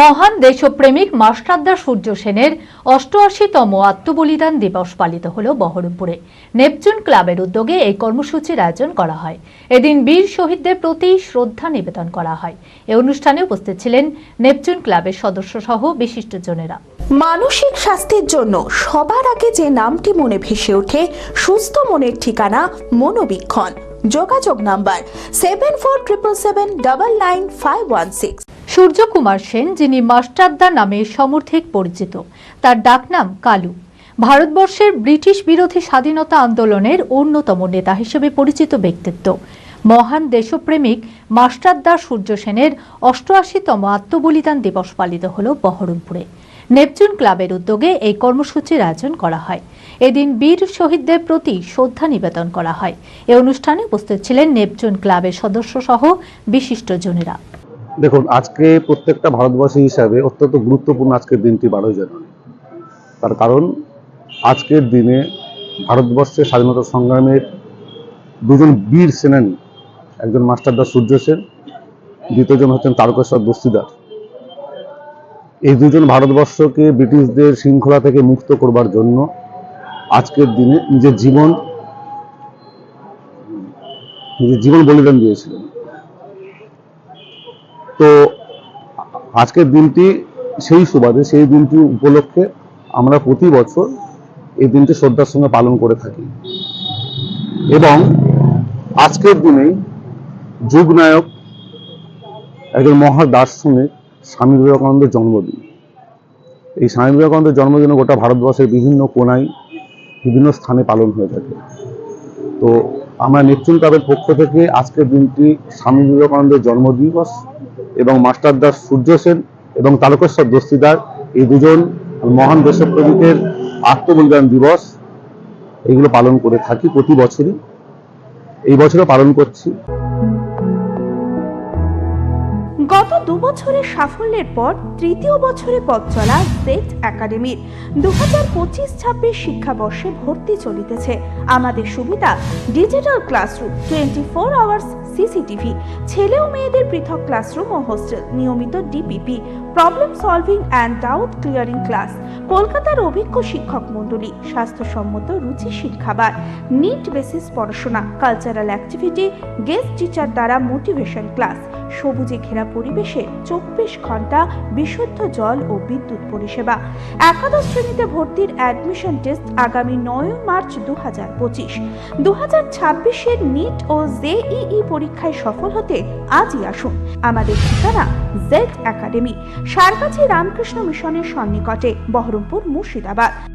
মহান দেশপ্রেমিক মাস্টারদা সূর্য সেনের অষ্টআশিতম আত্মবলিদান দিবস পালিত হল বহরমপুরে। নেপচুন ক্লাবের উদ্যোগে এই কর্মসূচির আয়োজন করা হয়। এদিন বীর শহীদদের প্রতি শ্রদ্ধা নিবেদন করা হয়। এ অনুষ্ঠানে উপস্থিত ছিলেন নেপচুন ক্লাবের সদস্য সহ বিশিষ্টজনেরা। মানসিক স্বাস্থ্যের জন্য সবার আগে যে নামটি মনে ভেসে ওঠে, সুস্থ মনের ঠিকানা মনোবীক্ষণ। যোগাযোগ number seven four triple seven double nine five one six Suryakumar Sen, যিনি মাস্টারদা নামে সমর্থিক পরিচিত। তার ডাকনাম কালু। ভারতবর্ষের ব্রিটিশ বিরোধী স্বাধীনতা আন্দোলনের অন্যতম নেতা হিসেবে পরিচিত ব্যক্তিত্ব। মহান দেশপ্রেমিক মাস্টারদা সূর্য সেনের অষ্টআশিতম আত্মবলিদান দিবস পালিত হল বহরমপুরে। নেপচুন ক্লাবের উদ্যোগে এই কর্মসূচির আয়োজন করা হয়। এদিন বীর শহীদদের প্রতি শ্রদ্ধা নিবেদন করা হয়। এ অনুষ্ঠানে উপস্থিত ছিলেন নেপচুন ক্লাবের সদস্য সহ বিশিষ্টজনেরা। দেখুন, আজকে প্রত্যেকটা ভারতবাসী হিসাবে অত্যন্ত গুরুত্বপূর্ণ আজকের দিনটি বারোই জানুয়ারি। তার কারণ, আজকের দিনে ভারতবর্ষের স্বাধীনতা সংগ্রামের দুজন বীর সেনানী, একজন মাস্টারদা সূর্য সেন দ্বিতীয়জন হচ্ছেন তারকেশ্বর দস্তিদার। এই দুজন ভারতবর্ষকে ব্রিটিশদের শৃঙ্খলা থেকে মুক্ত করবার জন্য আজকের দিনে নিজের জীবন নিজের জীবন বলিদান দিয়েছিলেন। তো আজকের দিনটি সেই সুবাদে, সেই দিনটি উপলক্ষে আমরা প্রতি বছর এই দিনটি শ্রদ্ধার সঙ্গে পালন করে থাকি। এবং আজকের দিনেই যুগনায়ক একজন মহা দার্শনিক স্বামী বিবেকানন্দের জন্মদিন। এই স্বামী বিবেকানন্দের জন্মদিন গোটা ভারতবর্ষের বিভিন্ন কোনায় বিভিন্ন স্থানে পালন হয়ে থাকে। তো আমরা নেপচুন ক্লাবের পক্ষ থেকে আজকের দিনটি স্বামী বিবেকানন্দের জন্মদিবস এবং মাস্টারদাস সূর্য সেন এবং তারকেশ্বর দস্তিদার এই দুজন মহান দেশপ্রেমিকের আত্মবলিদান দিবস এগুলো পালন করে থাকি প্রতি বছরই। এই বছরও পালন করছি। গত দু বছরের সাফল্যের পর তৃতীয় বছরে পথ চলা সেট একাডেমির দু হাজার পঁচিশ ছাব্বিশ শিক্ষাবর্ষে ভর্তি চলিতেছে। আমাদের সুবিধা, digital classroom, twenty four hours CCTV, ছেলে ও মেয়েদের পৃথক ক্লাসরুম ও হোস্টেল, নিয়মিত DPP problem solving and doubt clearing class কলকাতার অভিজ্ঞ শিক্ষক মণ্ডলী, স্বাস্থ্যসম্মত রুচিশীল খাবার নিট বেসিস পড়াশোনা কালচারাল অ্যাক্টিভিটি গেস্ট টিচার দ্বারা মোটিভেশন ক্লাস সবুজে ঘেরা পরিবেশে চব্বিশ ঘণ্টা বিশুদ্ধ জল ও বিদ্যুৎ পরিষেবা। একাদশ শ্রেণীতে ভর্তির অ্যাডমিশন টেস্ট আগামী নয় মার্চ দু হাজার পঁচিশ। দু হাজার ছাব্বিশের নিট ও জেইই পরীক্ষায় সফল হতে আজই আসুন। আমাদের ঠিকানা জেড একাডেমি সারকাছি রামকৃষ্ণ মিশনের সন্নিকটে বহরমপুর মুর্শিদাবাদ।